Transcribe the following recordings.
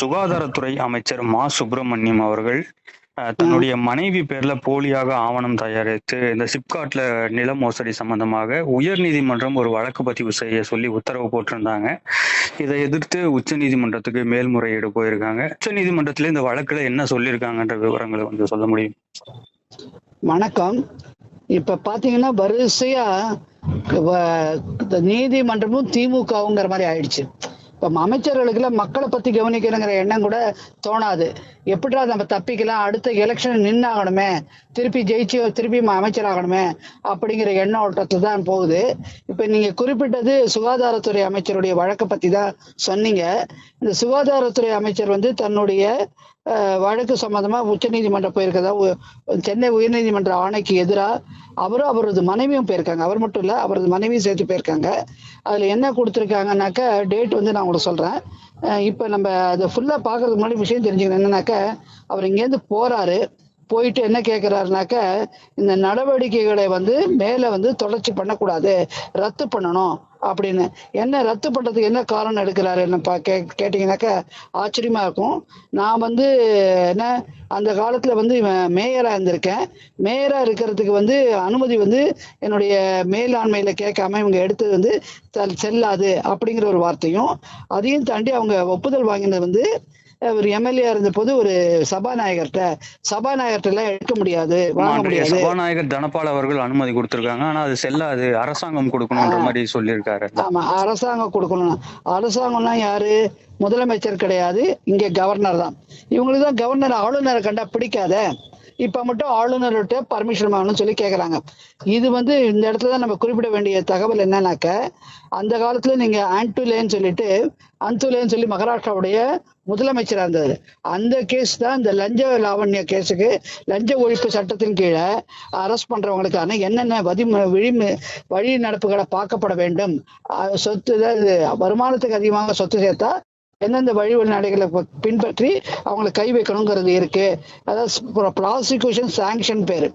சுகாதாரத்துறை அமைச்சர் மா. சுப்பிரமணியம் அவர்கள் தன்னுடைய மனைவி பேர்ல போலியாக ஆவணம் தயாரித்து இந்த சிப்காட்ல நில மோசடி சம்பந்தமாக உயர் நீதிமன்றம் ஒரு வழக்கு பதிவு செய்ய சொல்லி உத்தரவு போட்டிருந்தாங்க. இதை எதிர்த்து உச்ச நீதிமன்றத்துக்கு மேல்முறையீடு போயிருக்காங்க. உச்ச நீதிமன்றத்துல இந்த வழக்குல என்ன சொல்லியிருக்காங்கன்ற விவரங்களை கொஞ்சம் சொல்ல முடியும். வணக்கம். இப்ப பாத்தீங்கன்னா வரிசையா வ- இந்த நீதிமன்றமும் திமுகவுங்கிற மாதிரி ஆயிடுச்சு. இப்போ அமைச்சர்களுக்குலாம் மக்களை பத்தி கவனிக்கணுங்கிற எண்ணம் கூட தோணாது. எப்படிடா நம்ம தப்பிக்கலாம் அடுத்த எலெக்ஷன் நின்னாகணுமே திருப்பி ஜெயிச்சு திருப்பி அமைச்சராகணுமே அமைச்சர் ஆகணுமே அப்படிங்கிற எண்ண ஓட்டத்துல தான் போகுது. இப்ப நீங்க குறிப்பிட்டது சுகாதாரத்துறை அமைச்சருடைய வழக்கை பற்றி தான் சொன்னீங்க. இந்த சுகாதாரத்துறை அமைச்சர் வந்து தன்னுடைய வழக்கு சம்பந்தமா உச்சநீதிமன்றம் போயிருக்கதா உ- சென்னை உயர்நீதிமன்ற ஆணைக்கு எதிராக அவரும் அவரது மனைவியும் போயிருக்காங்க. அவர் மட்டும் இல்லை அவரது மனைவியும் சேர்த்து போயிருக்காங்க. அதுல என்ன கொடுத்துருக்காங்கனாக்க டேட் வந்து நான் உங்களுக்கு சொல்றேன். இப்போ நம்ம அதை ஃபுல்லாக பார்க்கறதுக்கு முன்னாடி விஷயம் தெரிஞ்சுக்கணும். என்னன்னாக்க அவர் இங்கேருந்து போறாரு. போயிட்டு என்ன கேட்குறாருனாக்க இந்த நடவடிக்கைகளை வந்து மேலே வந்து தொடர்ச்சி பண்ணக்கூடாது. ரத்து பண்ணணும். அப்படின்னு. என்ன ரத்து பண்ணுறதுக்கு என்ன காரணம் எடுக்கிறாரு என்ன பா- கே கேட்டிங்கனாக்கா ஆச்சரியமா இருக்கும். நான் வந்து என்ன அந்த காலத்தில் வந்து இவன் மேயராக இருந்திருக்கேன். மேயராக இருக்கிறதுக்கு வந்து அனுமதி வந்து என்னுடைய மேலாண்மையில் கேட்காம இவங்க எடுத்தது வந்து செல்லாது அப்படிங்கிற ஒரு வார்த்தையும் அதையும் தாண்டி அவங்க ஒப்புதல் வாங்கினது வந்து ஒரு எம்எல்ஏ இருந்த போது ஒரு சபாநாயகர்கிட்ட சபாநாயகர்கிட்ட எல்லாம் எடுக்க முடியாது வாங்க முடியாது. சபாநாயகர் தனபால் அவர்கள் அனுமதி கொடுத்திருக்காங்க. ஆனா அது செல்லாது அரசாங்கம் கொடுக்கணும்ன்ற மாதிரி சொல்லியிருக்காரு. ஆமா அரசாங்கம் கொடுக்கணும் அரசாங்கம்னா யாரு? முதலமைச்சர் கிடையாது இங்க கவர்னர் தான். இவங்களுக்கு தான் கவர்னர் ஆளுநரை கண்டா பிடிக்காத. இப்ப மட்டும் ஆளுநர்கிட்ட பர்மிஷன் வாங்கணும்னு சொல்லி கேக்குறாங்க. இது வந்து இந்த இடத்துல தான் நம்ம குறிப்பிட வேண்டிய தகவல் என்னன்னாக்க அந்த காலத்துல நீங்க ஆன்டுலேன்னு சொல்லிட்டு அந்துலேன்னு சொல்லி மகாராஷ்டிராவுடைய முதலமைச்சராக இருந்தது அந்த கேஸ் தான் இந்த லஞ்ச லாவண்ய கேஸுக்கு லஞ்ச ஒழிப்பு சட்டத்தின் கீழே அரெஸ்ட் பண்றவங்களுக்கான என்னென்ன வதி விழி வழி நடப்புகளை பார்க்கப்பட வேண்டும். சொத்து வருமானத்துக்கு அதிகமாக சொத்து சேர்த்தா எந்தெந்த வழி வழிநடைகளை பின்பற்றி அவங்களை கை வைக்கணுங்கிறது இருக்கு. அதாவது ப்ராசிக்யூஷன் சாங்ஷன் பேரு.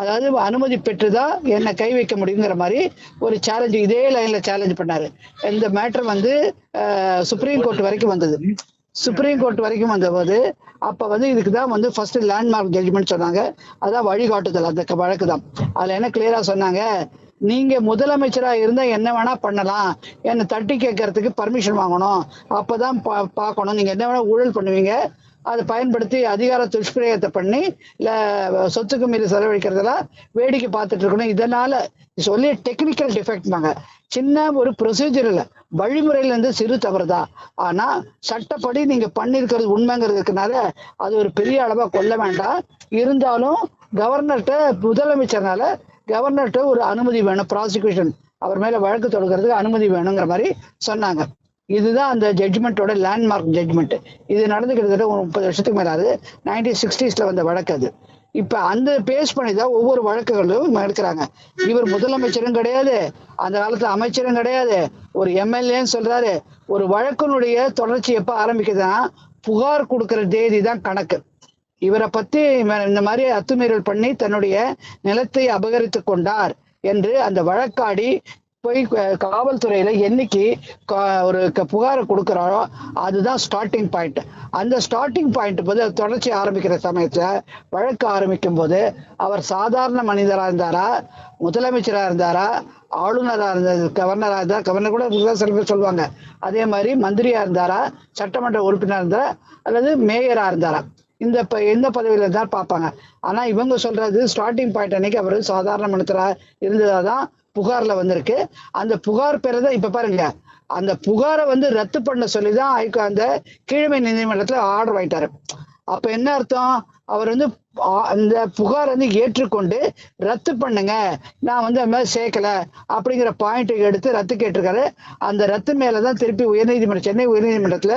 அதாவது அனுமதி பெற்றுதான் என்னை கை வைக்க முடியுங்கிற மாதிரி ஒரு சேலஞ்சு இதே லைன்ல சேலஞ்ச் பண்ணாரு. இந்த மேட்டர் வந்து சுப்ரீம் கோர்ட் வரைக்கும் வந்தது. சுப்ரீம் கோர்ட் வரைக்கும் வந்தபோது அப்ப வந்து இதுக்கு தான் வந்து ஃபர்ஸ்ட் லேண்ட்மார்க் ஜட்ஜ்மெண்ட் சொன்னாங்க. அதான் வழிகாட்டுதல் அந்த வழக்கு தான் அதுல என்ன கிளியரா சொன்னாங்க? நீங்க முதலமைச்சரா இருந்தா என்ன வேணா பண்ணலாம். என்ன தட்டி கேட்கறதுக்கு பர்மிஷன் வாங்கணும். அப்பதான் பா- பார்க்கணும். நீங்க என்ன வேணா ஊழல் பண்ணுவீங்க. அதை பயன்படுத்தி அதிகார துஷ்பிரயோகத்தை பண்ணி இல்ல சொத்துக்கு மீறி செலவழிக்கிறதெல்லாம் வேடிக்கை பார்த்துட்டு இருக்கணும். இதனால சொல்லி டெக்னிக்கல் டிஃபெக்ட்னாங்க சின்ன ஒரு ப்ரொசீஜர் இல்லை. வழிமுறையில இருந்து சிறு தவறுதான் ஆனா சட்டப்படி நீங்க பண்ணிருக்கிறது உண்மைங்கிறதுக்குனால அது ஒரு பெரிய அளவா கொள்ள வேண்டாம். இருந்தாலும் கவர்னர்கிட்ட முதலமைச்சர்னால கவர்னர்கிட்ட ஒரு அனுமதி வேணும் ப்ராசிக்யூஷன் அவர் மேலே வழக்கு தொடுக்கிறதுக்கு அனுமதி வேணுங்கிற மாதிரி சொன்னாங்க. இதுதான் அந்த ஜட்ஜ்மெண்ட்டோட லேண்ட்மார்க் ஜட்ஜ்மெண்ட் இது நடந்து கிட்டத்தட்ட ஒரு முப்பது வருஷத்துக்கு மேலே அது நைன்டீன் சிக்ஸ்டீஸில் வந்த வழக்கு அது. இப்போ அந்த பேஸ் பண்ணி தான் ஒவ்வொரு வழக்குகளும் எடுக்கிறாங்க. இவர் முதலமைச்சரும் கிடையாது. அந்த காலத்தில் அமைச்சரும் கிடையாது. ஒரு எம்எல்ஏன்னு சொல்கிறாரு ஒரு வழக்கினுடைய தொடர்ச்சி எப்போ ஆரம்பிக்குதுன்னா புகார் கொடுக்குற தேதி தான் கணக்கு. இவரை பத்தி இந்த மாதிரி அத்துமீறல் பண்ணி தன்னுடைய நிலத்தை அபகரித்து கொண்டார் என்று அந்த வழக்காடி போய் காவல்துறையில என்னைக்கு கா- ஒரு க- புகாரை கொடுக்கிறாரோ அதுதான் ஸ்டார்டிங் பாயிண்ட் அந்த ஸ்டார்டிங் பாயிண்ட் போது தொடர்ச்சி ஆரம்பிக்கிற சமயத்துல வழக்கு ஆரம்பிக்கும் போது அவர் சாதாரண மனிதரா இருந்தாரா முதலமைச்சரா இருந்தாரா ஆளுநரா இருந்தது கவர்னரா இருந்தா கவர்னர் கூட சில பேர் சொல்லுவாங்க அதே மாதிரி மந்திரியா இருந்தாரா சட்டமன்ற உறுப்பினர் இருந்தாரா அல்லது மேயரா இருந்தாரா. இந்த எந்த பதவியில இருந்தாலும் பார்ப்பாங்க. ஆனா இவங்க சொல்றது ஸ்டார்டிங் பாயிண்ட் அன்னைக்கு அவர் சாதாரண மனிதரா இருந்ததாதான் புகார்ல வந்திருக்கு. அந்த புகார் பெறதை இப்ப பாருங்க. அந்த புகாரை வந்து ரத்து பண்ண சொல்லி தான் அந்த கீழமை நீதிமன்றத்தில் ஆர்டர் ஆயிட்டாரு அப்ப என்ன அர்த்தம்? அவர் வந்து அந்த புகார் வந்து ஏற்றுக்கொண்டு ரத்து பண்ணுங்க. நான் வந்து அது மாதிரி சேர்க்கல. அப்படிங்கிற பாயிண்ட் எடுத்து ரத்து கேட்டிருக்காரு. அந்த ரத்து மேலதான் திருப்பி உயர்நீதிமன்றம் சென்னை உயர்நீதிமன்றத்துல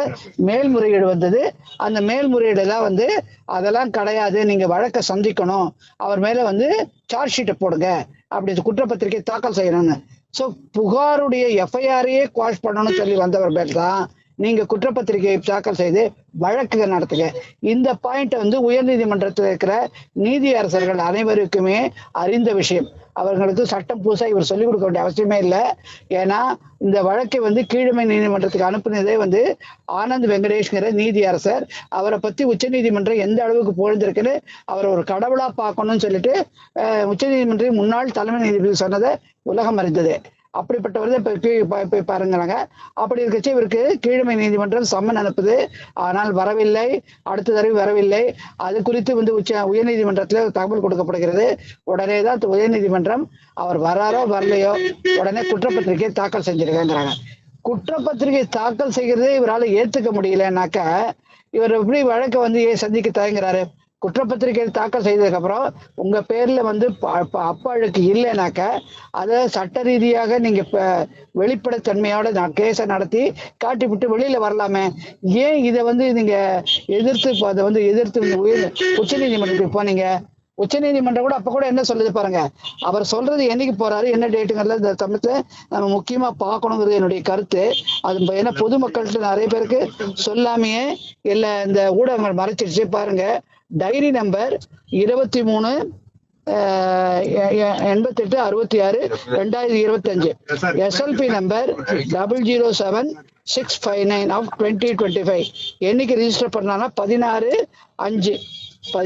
மேல்முறையீடு வந்தது. அந்த மேல்முறையீடுலாம் வந்து அதெல்லாம் கிடையாது. நீங்க வழக்கை சந்திக்கணும். அவர் மேல வந்து சார்ஜ் ஷீட்டை போடுங்க. அப்படி குற்றப்பத்திரிகை தாக்கல் செய்யணும்னு. ஸோ புகாருடைய எஃப்ஐஆரையே குவாஷ் பண்ணணும்னு சொல்லி வந்தவர் பேர் தான் நீங்க குற்றப்பத்திரிகை தாக்கல் செய்து வழக்குகள் நடத்துங்க. இந்த பாயிண்ட் வந்து உயர் நீதிமன்றத்தில் இருக்கிற நீதியரசர்கள் அனைவருக்குமே அறிந்த விஷயம். அவர்களுக்கு சட்டம் புதுசாக இவர் சொல்லிக் கொடுக்க வேண்டிய அவசியமே இல்லை. ஏன்னா இந்த வழக்கை வந்து கீழமை நீதிமன்றத்துக்கு அனுப்புனதே வந்து ஆனந்த் வெங்கடேஷ்ங்கிற நீதியரசர். அவரை பத்தி உச்சநீதிமன்றம் எந்த அளவுக்கு புகழ்ந்திருக்குன்னு அவர் ஒரு கடவுளா பார்க்கணும்னு சொல்லிட்டு உச்சநீதிமன்றம் முன்னாள் தலைமை நீதிபதி சொன்னதை உலகம் அறிந்தது. அப்படிப்பட்டவர் தான் இப்போ கீழ் போய் பாருங்கிறாங்க அப்படி இருக்கச்சு இவருக்கு கீழமை நீதிமன்றம் சம்மன் அனுப்புது. ஆனால் வரவில்லை. அடுத்த தடவை வரவில்லை. அது குறித்து வந்து உச்ச உயர்நீதிமன்றத்தில் தகவல் கொடுக்கப்படுகிறது. உடனே தான் உயர்நீதிமன்றம் அவர் வராரோ வரலையோ உடனே குற்றப்பத்திரிகை தாக்கல் செஞ்சிருக்கேங்கிறாங்க. குற்றப்பத்திரிகை தாக்கல் செய்கிறதே இவரால் ஏற்றுக்க முடியலனாக்கா இவர் எப்படி வழக்கை வந்து ஏன் சந்திக்க தயங்குறாரு? குற்றப்பத்திரிகை தாக்கல் செய்ததுக்கு அப்புறம் உங்க பேர்ல வந்து ப- ப- இல்லைனாக்க அதை சட்ட ரீதியாக நீங்க ப- வெளிப்படைத்தன்மையோட நான் கேஸை நடத்தி காட்டி விட்டு வெளியில வரலாமே. ஏன் இதை வந்து நீங்க எதிர்த்து அதை வந்து எதிர்த்து உயிர் உயர் உச்ச நீதிமன்றத்துக்கு போனீங்க? உச்ச நீதிமன்றம் கூட அப்ப கூட என்ன சொல்லுது பாருங்க. அவர் சொல்றது என்னைக்கு போறாரு என்ன டேட்டுங்கிறத இந்த சமயத்துல நம்ம முக்கியமா பார்க்கணுங்கிறது என்னுடைய கருத்து. அது ஏன்னா பொதுமக்கள்கிட்ட நிறைய பேருக்கு சொல்லாமையே இல்ல இந்த ஊடகங்கள் மறைச்சிருச்சு பாருங்க. டைரி நம்பர் இருபத்தி மூணு எண்பத்தெட்டு அறுபத்தி ஆறு ரெண்டாயிரத்தி இருபத்தஞ்சு. SLP number double zero seven six five nine of twenty twenty five. என்னைக்கு ரிஜிஸ்டர் பண்ணாங்கன்னா பதினாறு அஞ்சு.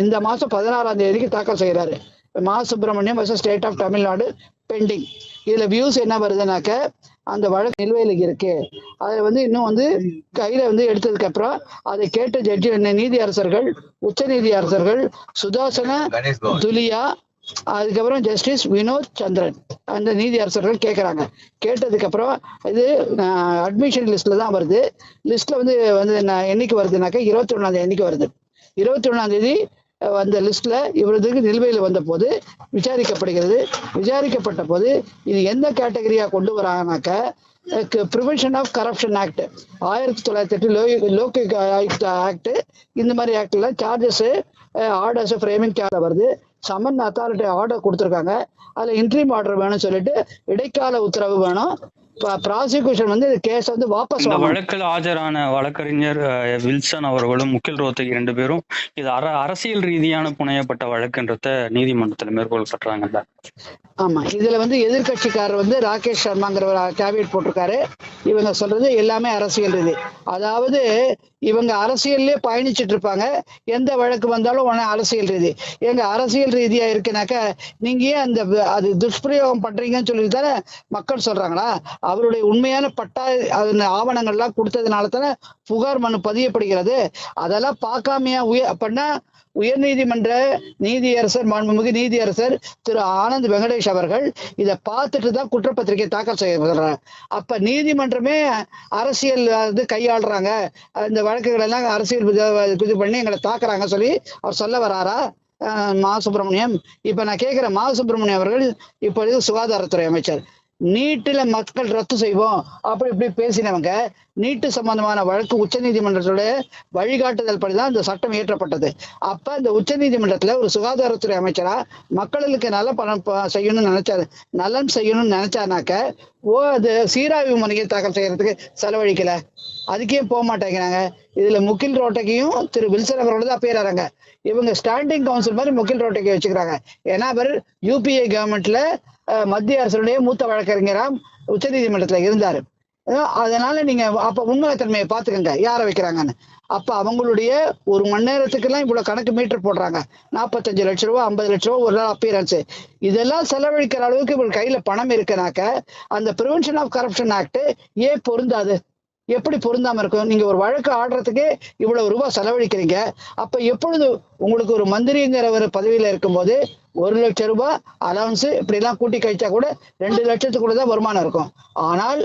இந்த மாசம் பதினாறாம் தேதிக்கு தாக்கல் செய்யறாரு Ma Subramaniam versus state of Tamil Nadu pending இதுல வியூஸ் என்ன வருதுனாக்க அந்த வழக்கு நிலுவையில் இருக்கு. அதை வந்து இன்னும் வந்து கையில வந்து எடுத்ததுக்கு அப்புறம் அதை கேட்ட ஜட்ஜி நீதி அரசர்கள் உச்ச நீதி அரசர்கள் சுதாசன துலியா அதுக்கப்புறம் ஜஸ்டிஸ் வினோத் சந்திரன் அந்த நீதி அரசர்கள் கேட்குறாங்க கேட்டதுக்கு அப்புறம் இது அட்மிஷன் லிஸ்ட்ல தான் வருது. லிஸ்ட்ல வந்து வந்து நான் என்னைக்கு வருதுனாக்கா இருபத்தி ஒன்றாம் தேதி என்னைக்கு வருது. இருபத்தி ஒன்றாம் தேதி வந்த லிஸ்ட்ல இவரதுக்கு நிலுவையில் வந்த போது விசாரிக்கப்படுகிறது. விசாரிக்கப்பட்ட போது இது எந்த கேட்டகரியா கொண்டு வராங்கனாக்க ப்ரிவென்ஷன் ஆஃப் கரப்ஷன் ஆக்ட் ஆயிரத்தி தொள்ளாயிரத்தி எட்டு லோ லோக் ஆயுக்த ஆக்ட் இந்த மாதிரி ஆக்ட்ல சார்ஜஸ் ஆர்டர்ஸ் ஃப்ரேமிங் சார்ஜ் வருது. சமன் அத்தாரிட்டி ஆர்டர் கொடுத்துருக்காங்க. அதில் இன்ட்ரீம் ஆர்டர் வேணும்னு சொல்லிட்டு இடைக்கால உத்தரவு வேணும். ப்ராசிக்யூஷன் வந்து கேஸ் வந்து வாபஸ் வழக்கில் ஆஜரான வழக்கறிஞர் வில்சன் அவர்களும் முகில் ரோத்தகி ரெண்டு பேரும் இது அர அரசியல் ரீதியான புனையப்பட்ட வழக்குன்றத நீதிமன்றத்துல மேற்கோள் பண்றாங்கல்ல ஆமா இதுல வந்து எதிர்க்கட்சிக்காரர் வந்து ராகேஷ் சர்மாங்கிற கேபினட் போட்டிருக்காரு. இவங்க சொல்றது எல்லாமே அரசியல் இது அதாவது இவங்க அரசியல்லே பயணிச்சுட்டு இருப்பாங்க எந்த வழக்கு வந்தாலும் உடனே அரசியல் ரீதி எங்க அரசியல் ரீதியா இருக்குனாக்கா நீங்க ஏன் அந்த அது துஷ்பிரயோகம் பண்றீங்கன்னு சொல்லி தானே மக்கள் சொல்றாங்களா? அவருடைய உண்மையான பட்டா அது ஆவணங்கள்லாம் கொடுத்ததுனால தானே புகார் மனு பதியப்படுகிறது. அதெல்லாம் பார்க்காமையா உய அப்படின்னா உயர்நீதிமன்ற நீதியரசர் மாண்புமிகு நீதியரசர் திரு ஆனந்த் வெங்கடேஷ் அவர்கள் இதை பார்த்துட்டு தான் குற்றப்பத்திரிகை தாக்கல் செய்ய அப்ப நீதிமன்றமே அரசியல் வந்து கையாளுறாங்க. இந்த வழக்குகள் எல்லாம் அரசியல் இது- இது பண்ணி எங்களை தாக்குறாங்க சொல்லி அவர் சொல்ல வராரா? மா சுப்பிரமணியம். இப்ப நான் கேட்கிறேன் மா சுப்பிரமணியம் அவர்கள் இப்பொழுது சுகாதாரத்துறை அமைச்சர். நீட்டுல மக்கள் ரத்து செய்வோம். அப்படி இப்படி பேசினவங்க நீட்டு சம்பந்தமான வழக்கு உச்சநீதிமன்றத்தோட வழிகாட்டுதல் படிதான் இந்த சட்டம் இயற்றப்பட்டது. அப்ப இந்த உச்சநீதிமன்றத்துல ஒரு சுகாதாரத்துறை அமைச்சரா மக்களுக்கு நல்ல பணம் செய்யணும்னு நினைச்சாரு. நலன் செய்யணும்னு நினைச்சானாக்க ஓ அது சீராய்வு முறையை தாக்கல் செய்யறதுக்கு செலவழிக்கல. அதுக்கே போக மாட்டேங்கிறாங்க. இதுல முகில் ரோட்டைக்கையும் திரு வில்சன் அவரோட தான் பேராறாங்க. இவங்க ஸ்டாண்டிங் கவுன்சில் மாதிரி முகில் ரோட்டைக்கு வச்சுக்கிறாங்க. ஏன்னா அவர் யூபிஏ கவர்மெண்ட்ல மத்திய அரசுடைய மூத்த வழக்கறிஞராம் உச்சநீதிமன்றத்துல இருந்தாரு. அதனால நீங்க அப்ப உண்மைத்தன்மையை பாத்துக்கங்க யாரை வைக்கிறாங்கன்னு? அப்ப அவங்களுடைய ஒரு மணி நேரத்துக்கெல்லாம் இவ்வளவு கணக்கு மீட்டர் போடுறாங்க. நாற்பத்தஞ்சு லட்ச ரூபா ஐம்பது லட்ச ரூபா ஒரு நாள் அப்பியரன்ஸ் இதெல்லாம் செலவழிக்கிற அளவுக்கு இவங்க கையில பணம் இருக்குனாக்க அந்த ப்ரிவென்ஷன் ஆஃப் கரப்ஷன் ஆக்ட் ஏன் பொருந்தாது? எப்படி பொருந்தாம இருக்கும்? நீங்க ஒரு வழக்கு ஆடுறதுக்கே இவ்வளவு ரூபாய் செலவழிக்கிறீங்க. அப்ப எப்பொழுது உங்களுக்கு ஒரு மந்திரிங்கிற ஒரு பதவியில இருக்கும்போது ஒரு லட்சம் ரூபாய் அலவன்ஸ் இப்படிலாம் கூட்டி கழிச்சா கூட ரெண்டு லட்சத்துக்குள்ள தான் வருமானம் இருக்கும். ஆனால்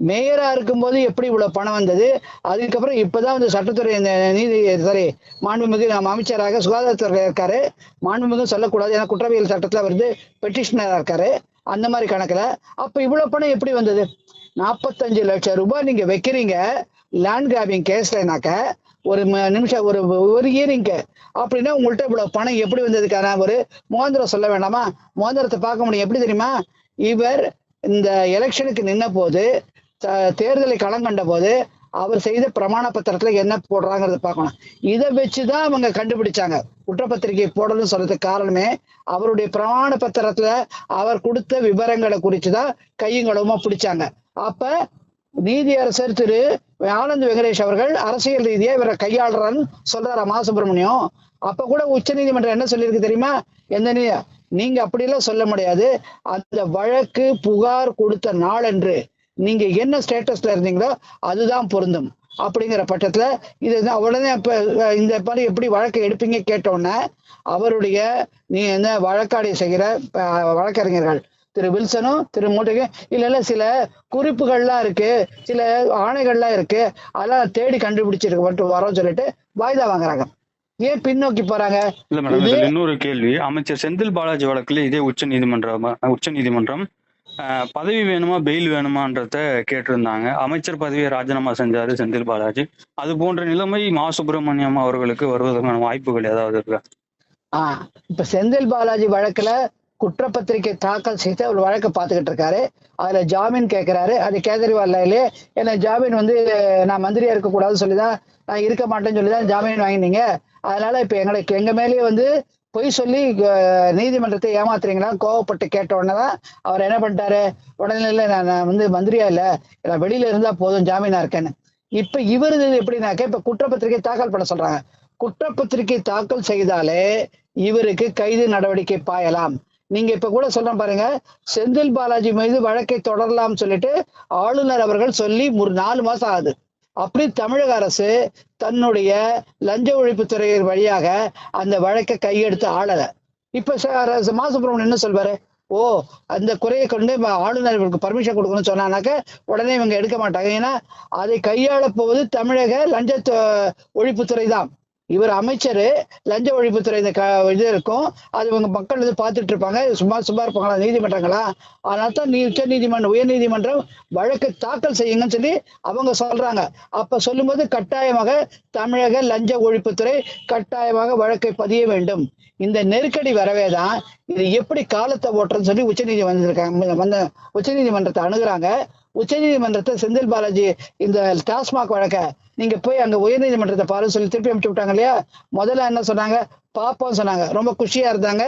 மேயரா இருக்கும்போது எப்படி இவ்வளவு பணம் வந்தது? அதுக்கப்புறம் இப்பதான் வந்து சட்டத்துறை இந்த நீதி சாரி மாண்புமிகு நம்ம அமைச்சராக சுகாதாரத்துறை இருக்காரு. மாண்புமிகு சொல்லக்கூடாது ஏன்னா குற்றவியல் சட்டத்துல வந்து பெட்டிஷனரா இருக்காரு. அந்த மாதிரி கணக்குல. அப்ப இவ்வளவு பணம் எப்படி வந்தது? நாற்பத்தஞ்சு லட்சம் ரூபாய் நீங்க வைக்கிறீங்க லேண்ட் கிராபிங் கேஸ்லனாக்க ஒரு ம- நிமிஷம் ஒரு ஒரு இயரிங்க்கு அப்படின்னா உங்கள்ட்ட இவ்வளவு பணம் எப்படி வந்ததுக்கான ஒரு மோதிரம் சொல்ல வேண்டாமா? மோதிரத்தை பார்க்க முடியும். எப்படி தெரியுமா? இவர் இந்த எலெக்ஷனுக்கு நின்ன போது த- தேர்தலை களம் கண்ட போது அவர் செய்த பிரமாண பத்திரத்துல என்ன போடுறாங்கிறத பார்க்கணும். இதை வச்சுதான் அவங்க கண்டுபிடிச்சாங்க. குற்றப்பத்திரிகை போடணும்னு சொல்றதுக்கு காரணமே அவருடைய பிரமாண பத்திரத்துல அவர் கொடுத்த விவரங்களை குறிச்சுதான் கையுங்களவுமா பிடிச்சாங்க. அப்ப நீதியரசர் திரு ஆனந்த் வெங்கடேஷ் அவர்கள் அரசியல் ரீதியா இவரை கையாளுறான்னு சொல்றாரு மா சுப்பிரமணியம் அப்ப கூட உச்ச நீதிமன்றம் என்ன சொல்லியிருக்கு தெரியுமா? எந்த நீ நீங்க அப்படிலாம் சொல்ல முடியாது. அந்த வழக்கு புகார் கொடுத்த நாளன்று நீங்க என்ன ஸ்டேட்டஸ்ல இருந்தீங்களோ அதுதான் பொருந்தும். அப்படிங்கிற பட்சத்துல இது தான் உடனே இப்ப இந்த மாதிரி எப்படி வழக்கு எடுப்பீங்க கேட்டோன்னே அவருடைய நீ என்ன வழக்காடி செய்கிற வழக்கறிஞர்கள் திரு வில்சனும் திரு மூட்டைக்கும் இல்ல இல்ல சில குறிப்புகள்லாம் இருக்கு சில ஆணைகள்லாம் இருக்கு அதெல்லாம் தேடி கண்டுபிடிச்சிருக்கு வரோம் சொல்லிட்டு வாய்தா வாங்குறாங்க. ஏன் பின்னோக்கி போறாங்க? இல்ல மேடம் இது- இதுல இன்னொரு கேள்வி. அமைச்சர் செந்தில் பாலாஜி வழக்குல இதே உச்ச நீதிமன்றம் உச்ச நீதிமன்றம் பதவி வேணுமா பெயில் வேணுமான்றத கேட்டிருந்தாங்க. அமைச்சர் பதவியை ராஜினாமா செஞ்சாரு செந்தில் பாலாஜி. அது போன்ற நிலைமை மா. சுப்பிரமணியம் அவர்களுக்கு வருவதற்கான வாய்ப்புகள் ஏதாவது இருக்கா? ஆஹ் இப்ப செந்தில் பாலாஜி வழக்குல குற்றப்பத்திரிகை தாக்கல் செய்து அவர் வழக்கை பார்த்துக்கிட்டு இருக்காரு. அதுல ஜாமீன் கேட்கிறாரு அது கேஜரிவால் ஏன்னா ஜாமீன் வந்து நான் மந்திரியா இருக்கக்கூடாதுன்னு சொல்லிதான் நான் இருக்க மாட்டேன்னு சொல்லிதான் ஜாமீன் வாங்கினீங்க. அதனால இப்ப எங்களுக்கு எங்க மேலேயே வந்து பொய் சொல்லி நீதிமன்றத்தை ஏமாத்துறீங்களா கோவப்பட்டு கேட்ட உடனே தான் அவர் என்ன பண்ணிட்டாரு? உடனே இல்லை நான் நான் வந்து மந்திரியா இல்ல. நான் வெளியில இருந்தா போதும் ஜாமீனா இருக்கேன்னு. இப்ப இவரது எப்படின்னாக்க இப்ப குற்றப்பத்திரிகை தாக்கல் பண்ண சொல்றாங்க. குற்றப்பத்திரிகை தாக்கல் செய்தாலே இவருக்கு கைது நடவடிக்கை பாயலாம். நீங்க இப்ப கூட சொல்றேன் பாருங்க. செந்தில் பாலாஜி மீது வழக்கை தொடரலாம் சொல்லிட்டு ஆளுநர் அவர்கள் சொல்லி ஒரு நாலு மாசம் ஆகுது. அப்படி தமிழக அரசு தன்னுடைய லஞ்ச ஒழிப்புத்துறை வழியாக அந்த வழக்கை கையெடுத்து ஆளல. இப்ப ச- மா சுப்பிரமணியன் என்ன சொல்வாரு? ஓ அந்த குறையை கொண்டு ஆளுநர் இவருக்கு பர்மிஷன் கொடுக்கணும்னு சொன்னானாக்க உடனே இவங்க எடுக்க மாட்டாங்க. ஏன்னா அதை கையாள போவது தமிழக லஞ்ச ஒழிப்புத்துறை தான். இவர் அமைச்சர் லஞ்ச ஒழிப்புத்துறை இந்த க இது இருக்கும். அது இவங்க மக்கள் வந்து பார்த்துட்டு இருப்பாங்க. சும்மா சும்மா இருப்பாங்களா? நீதிமன்றங்களா? அதனால தான் நீ உச்ச நீதிமன்றம் உயர் நீதிமன்றம் வழக்கு தாக்கல் செய்யுங்கன்னு சொல்லி அவங்க சொல்றாங்க. அப்ப சொல்லும்போது கட்டாயமாக தமிழக லஞ்ச ஒழிப்புத்துறை கட்டாயமாக வழக்கை பதிய வேண்டும். இந்த நெருக்கடி வரவே தான் இது எப்படி காலத்தை ஓட்டுறதுன்னு சொல்லி உச்சநீதிமன்றம் வந்திருக்காங்க வந்த உச்சநீதிமன்றத்தை அணுகிறாங்க. உச்சநீதிமன்றத்தை செந்தில் பாலாஜி இந்த டாஸ்மாக் வழக்க நீங்க போய் அங்க உயர்நீதிமன்றத்தை பாரு சொல்லி திருப்பி அனுப்பிச்சு விட்டாங்க இல்லையா? முதல்ல என்ன சொன்னாங்க? பாப்போம் சொன்னாங்க. ரொம்ப குஷியா இருந்தாங்க.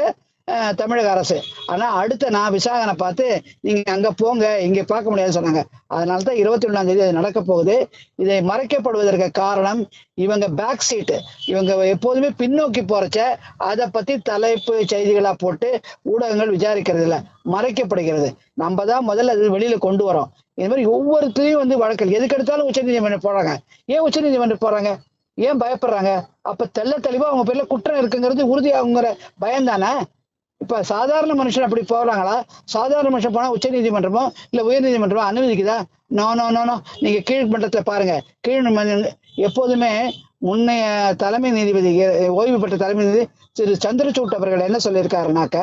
தமிழக அரசு. ஆனா அடுத்த நான் விசாகனை பார்த்து நீங்க அங்க போங்க இங்க பார்க்க முடியாதுன்னு சொன்னாங்க. அதனால தான் இருபத்தி ஒண்ணாம் தேதி அது நடக்க போகுது. இதை மறைக்கப்படுவதற்கு காரணம் இவங்க பேக் சீட்டு இவங்க எப்போதுமே பின்னோக்கி போறச்ச அதை பத்தி தலைப்பு செய்திகளா போட்டு ஊடகங்கள் விசாரிக்கிறது இல்ல மறைக்கப்படுகிறது. நம்ம தான் முதல்ல அது வெளியில கொண்டு வரோம். இது மாதிரி ஒவ்வொருத்தையும் வந்து வழக்கல். எதுக்கு எடுத்தாலும் உச்சநீதிமன்றம் போறாங்க. ஏன் உச்சநீதிமன்றம் போறாங்க? ஏன் பயப்படுறாங்க? அப்ப தெள்ள தெளிவா அவங்க பேர்ல குற்றம் இருக்குங்கிறது உறுதியாகுங்கிற பயம் தானே இப்ப சாதாரண மனுஷன் அப்படி போறாங்களா? சாதாரண மனுஷன் போனா உச்ச நீதிமன்றமோ இல்ல உயர் நீதிமன்றமோ அனுமதிக்குதா? நோ நோ நோ நோ நீங்க கீழ்மன்றத்தை பாருங்க. கீழ் எப்போதுமே முன்னைய தலைமை நீதிபதி ஓய்வு பெற்ற தலைமை நீதி திரு சந்திரசூட் அவர்கள் என்ன சொல்லியிருக்காருனாக்க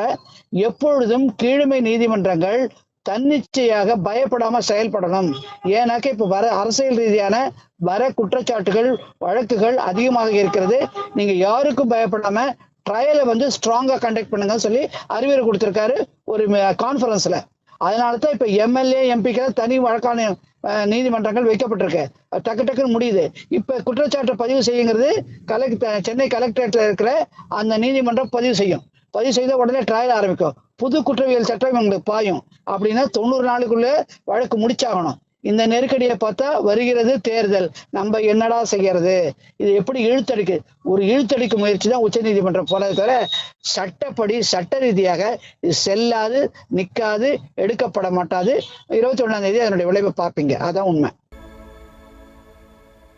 எப்பொழுதும் கீழ்மை நீதிமன்றங்கள் தன்னிச்சையாக பயப்படாம செயல்படணும். ஏன்னாக்க இப்ப வர அரசியல் ரீதியான வர குற்றச்சாட்டுகள் வழக்குகள் அதிகமாக இருக்கிறது. நீங்க யாருக்கும் பயப்படாம ட்ரையலை வந்து ஸ்ட்ராங்காக கண்டக்ட் பண்ணுங்கன்னு சொல்லி அறிவுரை கொடுத்துருக்காரு ஒரு கான்ஃபரன்ஸில் அதனால தான் இப்போ எம்எல்ஏ எம்பிக்கு தனி வழக்கான நீதிமன்றங்கள் வைக்கப்பட்டிருக்கு. டக்கு டக்குன்னு முடியுது. இப்போ குற்றச்சாட்டை பதிவு செய்யுங்கிறது கலெக்ட் சென்னை கலெக்டரேட்ல இருக்கிற அந்த நீதிமன்றம் பதிவு செய்யும். பதிவு செய்த உடனே ட்ரையல் ஆரம்பிக்கும். புது குற்றவியல் சட்டம் எங்களுக்கு பாயும். அப்படின்னா தொண்ணூறு நாளுக்குள்ளே வழக்கு முடிச்சாகணும். இந்த நெருக்கடியை பார்த்தா வருகிறது தேர்தல். நம்ம என்னடா செய்யறது? இது எப்படி இழுத்தடிக்கு? ஒரு இழுத்தடிக்கு முயற்சி தான் உச்சநீதிமன்றம் போனதை தவிர சட்டப்படி சட்ட ரீதியாக இது செல்லாது நிற்காது எடுக்கப்பட மாட்டாது. இருபத்தி ஒண்ணாம் தேதி அதனுடைய விளைவை பார்ப்பீங்க. அதான் உண்மை.